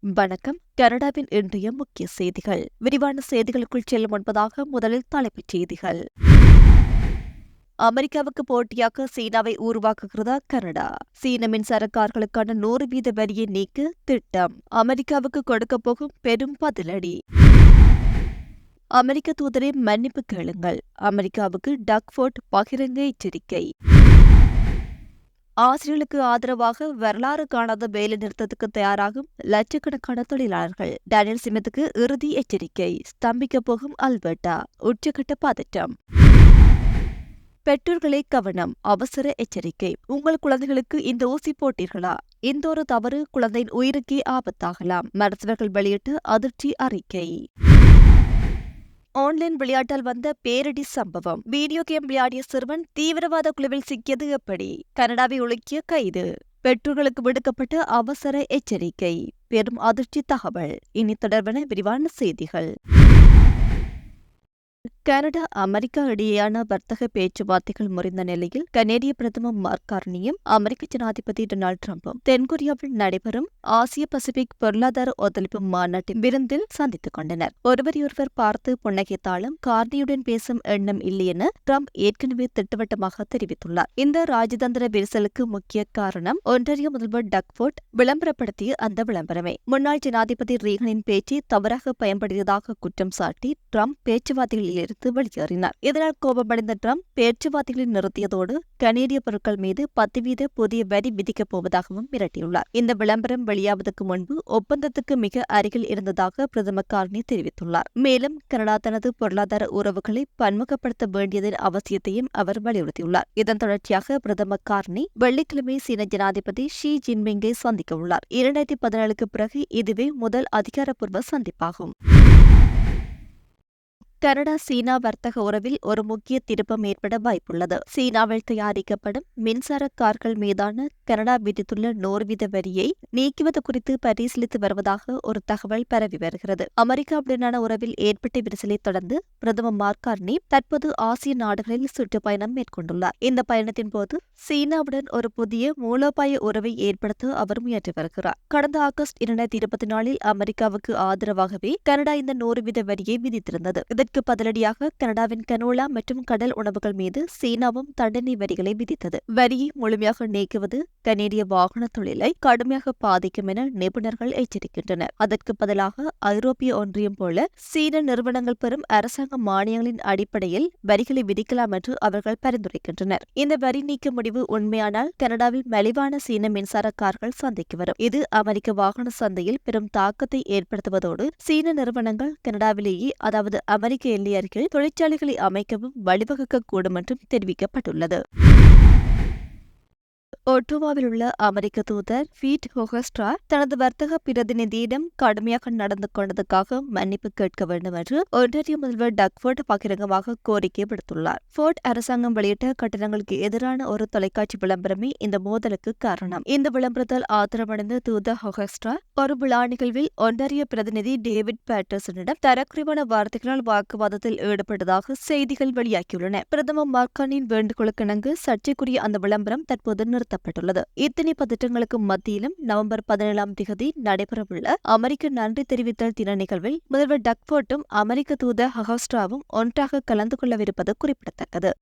வணக்கம். கனடாவின் இன்றைய முக்கிய செய்திகள். விரிவான செய்திகளுக்குள் செல்லும் முன்பதாக முதலில் தலைப்புச் செய்திகள். அமெரிக்காவுக்கு போட்டியாக சீனாவை உருவாக்குகிறதா கனடா? சீன மின்சார கார்களுக்கான நூறு வீத வரியை நீக்க திட்டம். அமெரிக்காவுக்கு கொடுக்கப் போகும் பெரும் பதிலடி. அமெரிக்க தூதரை மன்னிப்பு கேளுங்கள். அமெரிக்காவுக்கு டக்ஃபோர்ட் பகிரங்க எச்சரிக்கை. ஆசிரியர்களுக்கு ஆதரவாக வரலாறு காணாத வேலை நிறுத்தத்துக்கு தயாராகும் லட்சக்கணக்கான தொழிலாளர்கள். டேனியல் சிமத்துக்கு இறுதி எச்சரிக்கை. ஸ்தம்பிக்கப் போகும் அல்பர்டா உச்சகட்ட பதற்றம். பெற்றோர்களே கவனம். அவசர எச்சரிக்கை. உங்கள் குழந்தைகளுக்கு இந்த ஊசி போட்டீர்களா? இந்த ஒரு தவறு குழந்தையின் உயிருக்கே ஆபத்தாகலாம். மருத்துவர்கள் வெளியிட்டு அதிர்ச்சி அறிக்கை. ஆன்லைன் விளையாட்டால் வந்த பேரடி சம்பவம். வீடியோ கேம் விளையாடிய சிறுவன் தீவிரவாத குழுவில் சிக்கியது எப்படி? கனடாவை ஒழுக்கிய கைது. பெற்றோர்களுக்கு விடுக்கப்பட்ட அவசர எச்சரிக்கை. பெரும் அதிர்ச்சி தகவல். இனி தொடர்பான விரிவான செய்திகள். கனடா அமெரிக்கா இடையேயான வர்த்தக பேச்சுவார்த்தைகள் முறிந்த நிலையில் கனேடிய பிரதமர் மார்க் கார்னியும் அமெரிக்க ஜனாதிபதி டொனால்டு டிரம்பும் தென்கொரியாவில் நடைபெறும் ஆசிய பசிபிக் பொருளாதார ஒத்துழைப்பு மாநாட்டின் விருந்தில் சந்தித்துக் கொண்டனர். ஒருவரையொருவர் பார்த்து புன்னகைத்தாலும் கார்னியுடன் பேசும் எண்ணம் இல்லை என டிரம்ப் ஏற்கனவே திட்டவட்டமாக தெரிவித்துள்ளார். இந்த ராஜதந்திர விரிசலுக்கு முக்கிய காரணம் ஒன்றிய முதல்வர் டக்ஃபோர்ட் விளம்பரப்படுத்திய அந்த விளம்பரமே. முன்னாள் ஜனாதிபதி ரீகனின் பேச்சை தவறாக பயன்படுத்தியதாக குற்றம் சாட்டி டிரம்ப் பேச்சுவார்த்தைகளில் இருந்து வெளியேறினார். இதனால் கோபமடைந்த ட்ரம்ப் பேச்சுவார்த்தைகளை நிறுத்தியதோடு கனேடிய பொருட்கள் மீது பத்து வீத புதிய வரி விதிக்கப் போவதாகவும் மிரட்டியுள்ளார். இந்த விளம்பரம் வெளியாவதற்கு முன்பு ஒப்பந்தத்துக்கு மிக அருகில் இருந்ததாக பிரதமர் கார்னி தெரிவித்துள்ளார். மேலும் கனடா தனது பொருளாதார உறவுகளை பன்முகப்படுத்த வேண்டியதன் அவசியத்தையும் அவர் வலியுறுத்தியுள்ளார். இதன் தொடர்ச்சியாக பிரதமர் கார்னி வெள்ளிக்கிழமை சீன ஜனாதிபதி ஷி ஜின்பிங்கை சந்திக்க உள்ளார் இரண்டாயிரத்தி பதினேழுக்கு பிறகு இதுவே முதல் அதிகாரப்பூர்வ சந்திப்பாகும். கனடா சீனா வர்த்தக உறவில் ஒரு முக்கிய திருப்பம் ஏற்பட வாய்ப்புள்ளது. சீனாவில் தயாரிக்கப்படும் மின்சார கார்கள் மீதான கனடா விதித்துள்ள நோர்வீத வரியை நீக்குவது குறித்து பரிசீலித்து வருவதாக ஒரு தகவல் பரவி வருகிறது. அமெரிக்காவுடனான உறவில் ஏற்பட்ட விரிசலை தொடர்ந்து பிரதமர் மார்கார்னி தற்போது ஆசிய நாடுகளில் சுற்றுப்பயணம் மேற்கொண்டுள்ளார். இந்த பயணத்தின் போது சீனாவுடன் ஒரு புதிய மூலோபாய உறவை ஏற்படுத்த அவர் முயன்று வருகிறார். கடந்த ஆகஸ்ட் இரண்டாயிரத்தி இருபத்தி நாலில் அமெரிக்காவுக்கு ஆதரவாகவே கனடா இந்த நூறு வீத வரியை விதித்திருந்தது. இதற்கு பதிலடியாக கனடாவின் கனோலா மற்றும் கடல் உணவுகள் மீது சீனாவும் தண்டனை வரிகளை விதித்தது. வரியை முழுமையாக நீக்குவது கனேடிய வாகன தொழிலை கடுமையாக பாதிக்கும் என நிபுணர்கள் எச்சரிக்கின்றனர். அதற்கு பதிலாக ஐரோப்பிய ஒன்றியம் போல சீன நிறுவனங்கள் பெறும் அரசாங்க மானியங்களின் அடிப்படையில் வரிகளை விதிக்கலாம் என்று அவர்கள் பரிந்துரைக்கின்றனர். இந்த வரி நீக்க முடிவு உண்மையானால் கனடாவில் மலிவான சீன மின்சார கார்கள் சந்தைக்கு வரும். இது அமெரிக்க வாகன சந்தையில் பெரும் தாக்கத்தை ஏற்படுத்துவதோடு சீன நிறுவனங்கள் கனடாவிலேயே அதாவது அமெரிக்க எல்லை அருகில் தொழிற்சாலைகளை அமைக்கவும் வழிவகுக்கக்கூடும் என்றும் தெரிவிக்கப்பட்டுள்ளது. ஒட்டுவாவில் உள்ள அமெரிக்க தூதர் ஃபீட் ஹோகஸ்ட்ரா தனது வர்த்தக பிரதிநிதியிடம் கடுமையாக நடந்து கொண்டதுக்காக மன்னிப்பு கேட்க வேண்டும் என்று ஒன்றிய முதல்வர் டக்ஃபோர்ட் பகிரங்கமாக கோரிக்கை விடுத்துள்ளார். ஃபோர்ட் அரசாங்கம் வெளியிட்ட கட்டணங்களுக்கு எதிரான ஒரு தொலைக்காட்சி விளம்பரமே இந்த மோதலுக்கு காரணம். இந்த விளம்பரத்தால் ஆத்திரமடைந்த தூதர் ஹொகஸ்ட்ரா ஒரு விழா நிகழ்வில் ஒன்றிய பிரதிநிதி டேவிட் பேட்டர்சனிடம் தரக்குறைவான வார்த்தைகளால் வாக்குவாதத்தில் ஈடுபட்டதாக செய்திகள் வெளியாகியுள்ளன. பிரதமர் மார்கானின் வேண்டுகோளுக்கிணங்கு சர்ச்சைக்குரிய அந்த விளம்பரம் தற்போது நிறுத்த நடத்தப்பட்டுள்ளது இத்தனை பதற்றங்களுக்கு மத்தியிலும் நவம்பர் பதினேழாம் திகதி நடைபெறவுள்ள அமெரிக்க நன்றி தெரிவித்தல் தின நிகழ்வில் முதல்வர் டக்ஃபோர்ட்டும் அமெரிக்க தூதர் ஹஹாஸ்ட்ராவும் ஒன்றாக கலந்து கொள்ளவிருப்பது குறிப்பிடத்தக்கது.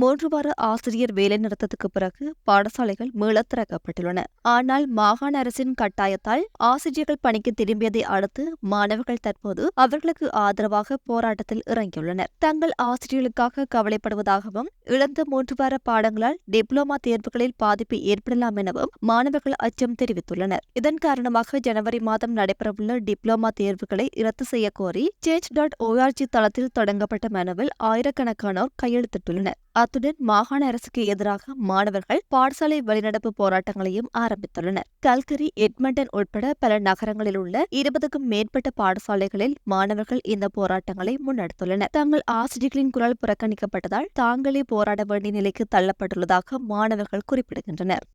மூன்று வார ஆசிரியர் வேலைநிறுத்தத்துக்கு பிறகு பாடசாலைகள் மீள திறக்கப்பட்டுள்ளன. ஆனால் மாகாண அரசின் கட்டாயத்தால் ஆசிரியர்கள் பணிக்கு திரும்பியதை அடுத்து மாணவர்கள் தற்போது அவர்களுக்கு ஆதரவாக போராட்டத்தில் இறங்கியுள்ளனர். தங்கள் ஆசிரியர்களுக்காக கவலைப்படுவதாகவும் இழந்த மூன்று வார பாடங்களால் டிப்ளோமா தேர்வுகளில் பாதிப்பு ஏற்படலாம் எனவும் மாணவர்கள் அச்சம் தெரிவித்துள்ளனர். இதன் காரணமாக ஜனவரி மாதம் நடைபெறவுள்ள டிப்ளோமா தேர்வுகளை ரத்து செய்ய கோரி சேஞ்ச் டாட் ஓஆர்ஜி தளத்தில் தொடங்கப்பட்ட மனுவில் ஆயிரக்கணக்கானோர் கையெழுத்திட்டுள்ளனர். அத்துடன் மாகாண அரசுக்கு எதிராக மாணவர்கள் பாடசாலை வழிநடப்பு போராட்டங்களையும் ஆரம்பித்துள்ளனர். கல்கரி எட்மண்டன் உட்பட பல நகரங்களில் உள்ள இருபதுக்கும் மேற்பட்ட பாடசாலைகளில் மாணவர்கள் இந்த போராட்டங்களை முன்னெடுத்துள்ளனர். தங்கள் ஆசிரியர்களின் குரல் புறக்கணிக்கப்பட்டதால் தாங்களே போராட வேண்டிய நிலைக்கு தள்ளப்பட்டுள்ளதாக மாணவர்கள் குறிப்பிடுகின்றனர்.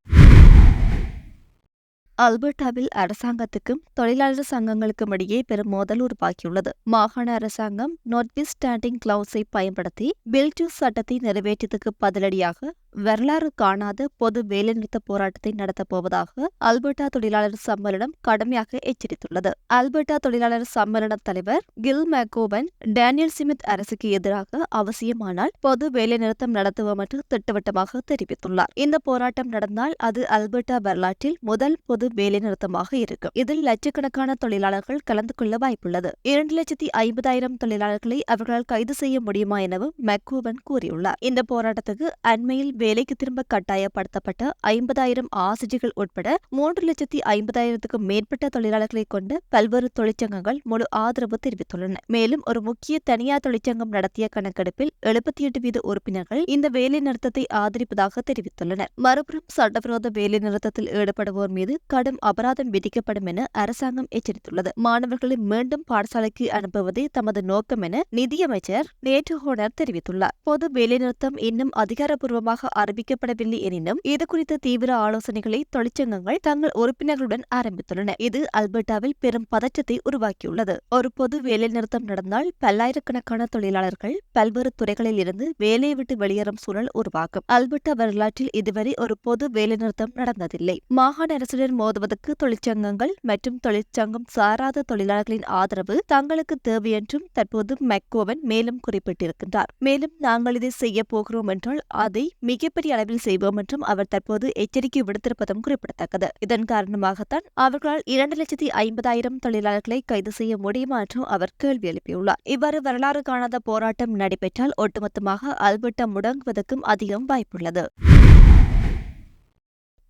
அல்பர்டாவில் அரசாங்கத்துக்கும் தொழிலாளர் சங்கங்களுக்கும் இடையே பெரும் மோதல் உருவாக்கியுள்ளது மாகாண அரசாங்கம் நோட்விஸ் ஸ்டாண்டிங் கிளவுஸை பயன்படுத்தி பில்டு சட்டத்தை நிறைவேற்றியதுக்கு பதிலடியாக வரலாறு காணாத பொது வேலைநிறுத்த போராட்டத்தை நடத்தப் போவதாக அல்பர்டா தொழிலாளர் சம்மேளனம் கடுமையாக எச்சரித்துள்ளது. அல்பர்டா தொழிலாளர் சம்மேளன தலைவர் கில் மேகோவன் டேனியல் சிமித் அரசுக்கு எதிராக அவசியமானால் பொது வேலைநிறுத்தம் நடத்துவோம் என்று திட்டவட்டமாக தெரிவித்துள்ளார். இந்த போராட்டம் நடந்தால் அது அல்பர்டா வரலாற்றில் முதல் பொது வேலைநிறுத்தமாக இருக்கும். இதில் லட்சக்கணக்கான தொழிலாளர்கள் கலந்து கொள்ள வாய்ப்புள்ளது. இரண்டு லட்சத்தி ஐம்பதாயிரம் தொழிலாளர்களை அவர்களால் கைது செய்ய முடியுமா எனவும் மெக்கூவன் கூறியுள்ளார். இந்த போராட்டத்துக்கு அண்மையில் வேலைக்கு திரும்ப கட்டாயப்படுத்தப்பட்ட ஐம்பதாயிரம் ஆசிரியர்கள் உட்பட மூன்று லட்சத்தி ஐம்பதாயிரத்துக்கும் மேற்பட்ட தொழிலாளர்களை கொண்ட பல்வேறு தொழிற்சங்கங்கள் முழு ஆதரவு தெரிவித்துள்ளன. மேலும் ஒரு முக்கிய தனியார் தொழிற்சங்கம் நடத்திய கணக்கெடுப்பில் எழுபத்தி எட்டு வீத உறுப்பினர்கள் இந்த வேலை நிறுத்தத்தை ஆதரிப்பதாக தெரிவித்துள்ளனர். மறுபுறம் சட்டவிரோத வேலை நிறுத்தத்தில் ஈடுபடுவோர் மீது கடும் அபராதம் விதிக்கப்படும் என அரசாங்கம் எச்சரித்துள்ளது. மாணவர்களை மீண்டும் பாடசாலைக்கு அனுப்புவதே தமது நோக்கம் என நிதியமைச்சர் நேற்று ஹோனர் தெரிவித்துள்ளார். பொது வேலைநிறுத்தம் இன்னும் அதிகாரப்பூர்வமாக அறிவிக்கப்படவில்லை எனினும் இதுகுறித்த தீவிர ஆலோசனைகளை தொழிற்சங்கங்கள் தங்கள் உறுப்பினர்களுடன் ஆரம்பித்துள்ளன. இது அல்பர்டாவில் பெரும் பதற்றத்தை உருவாக்கியுள்ளது. ஒரு பொது வேலைநிறுத்தம் நடந்தால் பல்லாயிரக்கணக்கான தொழிலாளர்கள் பல்வேறு துறைகளில் இருந்து வேலையை விட்டு வெளியேறும் சூழல் உருவாகும். அல்பர்டா வரலாற்றில் இதுவரை ஒரு பொது வேலைநிறுத்தம் நடந்ததில்லை. மாகாண அரசுடன் மோதுவதற்கு தொழிற்சங்கங்கள் மற்றும் தொழிற்சங்கம் சாராத தொழிலாளர்களின் ஆதரவு தங்களுக்கு தேவை என்றும் தற்போது மெக்கோவன் மேலும் குறிப்பிட்டிருக்கின்றார். மேலும் நாங்கள் இதை செய்ய போகிறோம் என்றால் அதை மிகப்பெரிய அளவில் செய்வோம் என்றும் அவர் தற்போது எச்சரிக்கை விடுத்திருப்பதும் குறிப்பிடத்தக்கது. இதன் காரணமாகத்தான் அவர்களால் இரண்டு லட்சத்தி ஐம்பதாயிரம் தொழிலாளர்களை கைது செய்ய முடியுமா என்றும் அவர் கேள்வி எழுப்பியுள்ளார். இவ்வாறு வரலாறு காணாத போராட்டம் நடைபெற்றால் ஒட்டுமொத்தமாக அல்பர்டா முடங்குவதற்கும் அதிகம் வாய்ப்புள்ளது.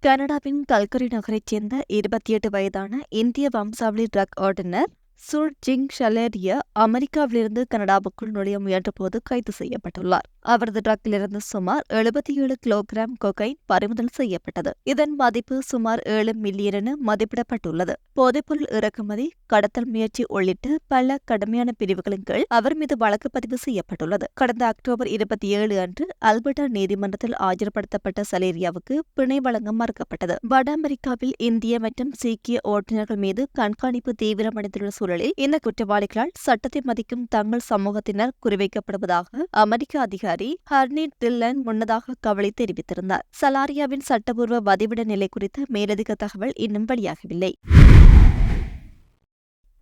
கனடாவின் கல்கரி நகரைச் சேர்ந்த இருபத்தி எட்டு வயதான இந்திய வம்சாவளி ட்ரக் ஆர்டினர் சுர் ஜிங் ஷலேரிய அமெரிக்காவிலிருந்து கனடாவுக்குள் நுழைய முயன்றபோது கைது செய்யப்பட்டுள்ளார். அவரது ட்ரக்கிலிருந்து சுமார் எழுபத்தி ஏழு கிலோகிராம் கொகைன் பறிமுதல் செய்யப்பட்டது. இதன் மதிப்பு சுமார் ஏழு மில்லியன் என மதிப்பிடப்பட்டுள்ளது. போதைப்பொருள் இறக்குமதி கடத்தல் முயற்சி உள்ளிட்ட பல கடுமையான பிரிவுகளின் கீழ் அவர் மீது வழக்கு பதிவு செய்யப்பட்டுள்ளது. கடந்த அக்டோபர் இருபத்தி ஏழு அன்று அல்பர்டா நீதிமன்றத்தில் ஆஜர்படுத்தப்பட்ட சலேரியாவுக்கு பிணை வழங்க மறுக்கப்பட்டது. வட அமெரிக்காவில் இந்திய மற்றும் சீக்கிய ஓட்டுநர்கள் மீது கண்காணிப்பு தீவிரமடைந்துள்ள சூழலில் இந்த குற்றவாளிகளால் சட்டத்தை மதிக்கும் தங்கள் சமூகத்தினர் குறிவைக்கப்படுவதாக அமெரிக்க அதிகாரி ஹர்னீட் தில்லன் முன்னதாக கவலை தெரிவித்திருந்தார். சலாரியாவின் சட்டபூர்வ வதிவிட நிலை குறித்த மேலதிக தகவல் இன்னும் வெளியாகவில்லை.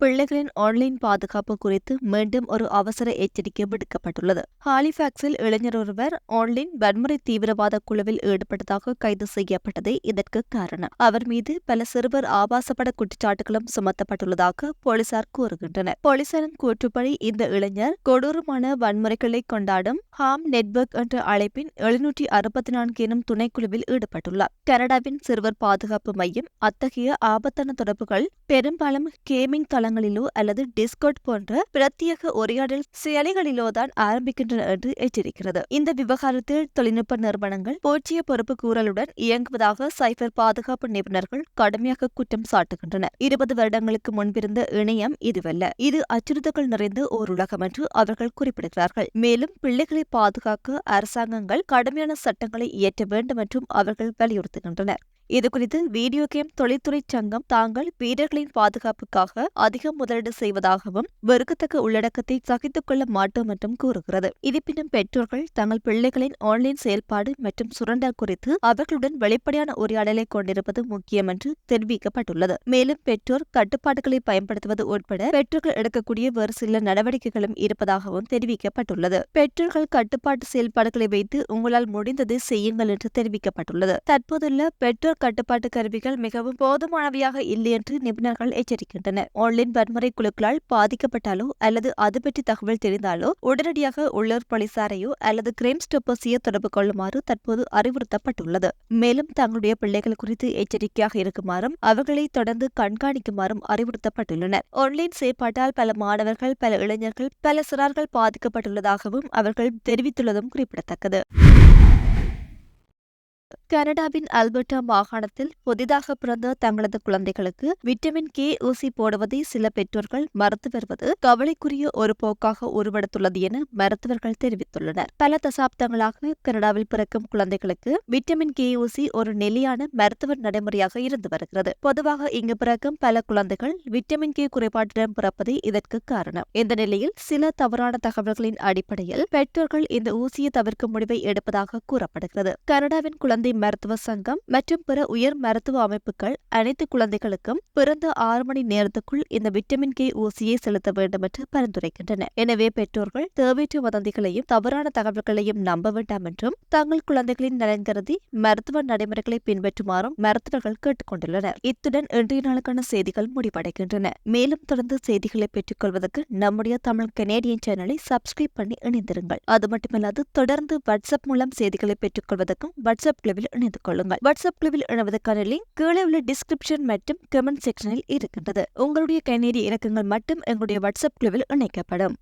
பிள்ளைகளின் ஆன்லைன் பாதுகாப்பு குறித்து மீண்டும் ஒரு அவசர எச்சரிக்கை விடுக்கப்பட்டுள்ளது. ஹாலிஃபாக்ஸில் இளைஞர் ஒருவர் ஆன்லைன் வன்முறை தீவிரவாத குழுவில் ஈடுபட்டதாக கைது செய்யப்பட்டதே இதற்கு காரணம். அவர் மீது பல சிறுவர் ஆபாசப்பட குற்றச்சாட்டுகளும் சுமத்தப்பட்டுள்ளதாக போலீசார் கூறுகின்றனர். போலீசாரின் கூற்றுப்படி இந்த இளைஞர் கொடூரமான வன்முறைகளை கொண்டாடும் ஹாம் நெட்வொர்க் என்ற அழைப்பின் எழுநூற்றி அறுபத்தி நான்கு எனும் துணைக்குழுவில் ஈடுபட்டுள்ளார். கனடாவின் சிறுவர் பாதுகாப்பு மையம் அத்தகைய ஆபத்தான தொடர்புகள் பெரும்பாலும் கேமிங் தளங்கள் தளங்களிலோ அல்லது டிஸ்கோட் போன்ற பிரத்யேக உரையாடல் செயலிகளிலோ தான் ஆரம்பிக்கின்றன என்று எச்சரிக்கிறது. இந்த விவகாரத்தில் தொழில்நுட்ப நிறுவனங்கள் போற்றிய பொறுப்பு கூறலுடன் இயங்குவதாக சைபர் பாதுகாப்பு நிபுணர்கள் கடுமையாக குற்றம் சாட்டுகின்றனர். இருபது வருடங்களுக்கு முன்பிருந்த இணையம் இதுவல்ல. இது அச்சுறுத்தல்கள் நிறைந்த ஓர் உலகம் என்று அவர்கள் குறிப்பிடுகிறார்கள். மேலும் பிள்ளைகளை பாதுகாக்க அரசாங்கங்கள் கடுமையான சட்டங்களை இயற்ற வேண்டும் என்றும் அவர்கள் வலியுறுத்துகின்றனர். இதுகுறித்து வீடியோ கேம் தொழில்துறை சங்கம் தாங்கள் வீரர்களின் பாதுகாப்புக்காக அதிக முதலீடு செய்வதாகவும் வெறுக்கத்தக்க உள்ளடக்கத்தை சகித்துக் கொள்ள மாட்டோம் என்றும் கூறுகிறது. இருப்பினும் பெற்றோர்கள் தங்கள் பிள்ளைகளின் ஆன்லைன் செயல்பாடு மற்றும் சுரண்டல் குறித்து அவர்களுடன் வெளிப்படையான உரையாடலை கொண்டிருப்பது முக்கியம் என்று தெரிவிக்கப்பட்டுள்ளது. மேலும் பெற்றோர் கட்டுப்பாடுகளை பயன்படுத்துவது உட்பட பெற்றோர்கள் எடுக்கக்கூடிய வேறு சில நடவடிக்கைகளும் இருப்பதாகவும் தெரிவிக்கப்பட்டுள்ளது. பெற்றோர்கள் கட்டுப்பாட்டு செயல்பாடுகளை வைத்து உங்களால் முடிந்ததை செய்யுங்கள் என்று தெரிவிக்கப்பட்டுள்ளது. தற்போதுள்ள பெற்றோர் கட்டுப்பாட்டு கருவிகள் மிகவும் போதுமானவையாக இல்லை என்று நிபுணர்கள் எச்சரிக்கின்றனர். ஆன்லைன் வன்முறை குழுக்களால் பாதிக்கப்பட்டாலோ அல்லது அது பற்றி தகவல் தெரிந்தாலோ உடனடியாக உள்ளூர் போலீசாரையோ அல்லது கிரைம் ஸ்டோப்பர்ஸையோ தொடர்பு கொள்ளுமாறு தற்போது அறிவுறுத்தப்பட்டுள்ளது. மேலும் தங்களுடைய பிள்ளைகள் குறித்து எச்சரிக்கையாக இருக்குமாறும் அவர்களை தொடர்ந்து கண்காணிக்குமாறும் அறிவுறுத்தப்பட்டுள்ளனர். ஆன்லைன் செயற்பாட்டால் பல மாணவர்கள் பல இளைஞர்கள் பல சிறார்கள் பாதிக்கப்பட்டுள்ளதாகவும் அவர்கள் தெரிவித்துள்ளதும் குறிப்பிடத்தக்கது. கனடாவின் அல்பர்டா மாகாணத்தில் புதிதாக பிறந்த தங்களது குழந்தைகளுக்கு விட்டமின் கே ஊசி போடுவதை சில பெற்றோர்கள் மறுத்து வருவது கவலைக்குரிய ஒரு போக்காக உருவெடுத்துள்ளது என மருத்துவர்கள் தெரிவித்துள்ளனர். பல தசாப்தங்களாக கனடாவில் பிறக்கும் குழந்தைகளுக்கு விட்டமின் கே ஊசி ஒரு நிலையான மருத்துவ நடைமுறையாக இருந்து வருகிறது. பொதுவாக இங்கு பிறக்கும் பல குழந்தைகள் விட்டமின் கே குறைபாட்டுடன் பிறப்பதே இதற்கு காரணம். இந்த நிலையில் சில தவறான தகவல்களின் அடிப்படையில் பெற்றோர்கள் இந்த ஊசியை தவிர்க்கும் முடிவை எடுப்பதாக கூறப்படுகிறது. கனடாவின் குழந்தை மருத்துவ சங்கம் மற்றும் பிற உயர் மருத்துவ அமைப்புகள் அனைத்து குழந்தைகளுக்கும் பிறந்த ஆறு மணி நேரத்துக்குள் இந்த விட்டமின் கே ஊசியை செலுத்த வேண்டும் என்று பரிந்துரைக்கின்றன. எனவே பெற்றோர்கள் தேவையற்ற வதந்திகளையும் தவறான தகவல்களையும் நம்ப வேண்டாம் என்றும் தங்கள் குழந்தைகளின் நலன் கருதி மருத்துவ நடைமுறைகளை பின்பற்றுமாறும் மருத்துவர்கள் கேட்டுக்கொண்டுள்ளனர். இத்துடன் இன்றைய நாளுக்கான செய்திகள் முடிவடைகின்றன. மேலும் தொடர்ந்து செய்திகளை பெற்றுக் கொள்வதற்கு நம்முடைய தமிழ் கனேடியன் சேனலை சப்ஸ்கிரைப் பண்ணி இணைந்திருங்கள். அது மட்டுமல்லாது தொடர்ந்து வாட்ஸ்அப் மூலம் செய்திகளை பெற்றுக் கொள்வதற்கும் வாட்ஸ்அப் குழுவில் குழுவில் இணைந்து கொள்ளுங்கள் வாட்ஸ்அப் குழுவில் இணைவதற்கான லிங்க் கீழே உள்ள டிஸ்கிரிப்ஷன் மற்றும் கமெண்ட் செக்ஷனில் இருக்கின்றது. உங்களுடைய கைநேரி இலக்கங்கள் மட்டும் எங்களுடைய வாட்ஸ்அப் குழுவில் இணைக்கப்படும்.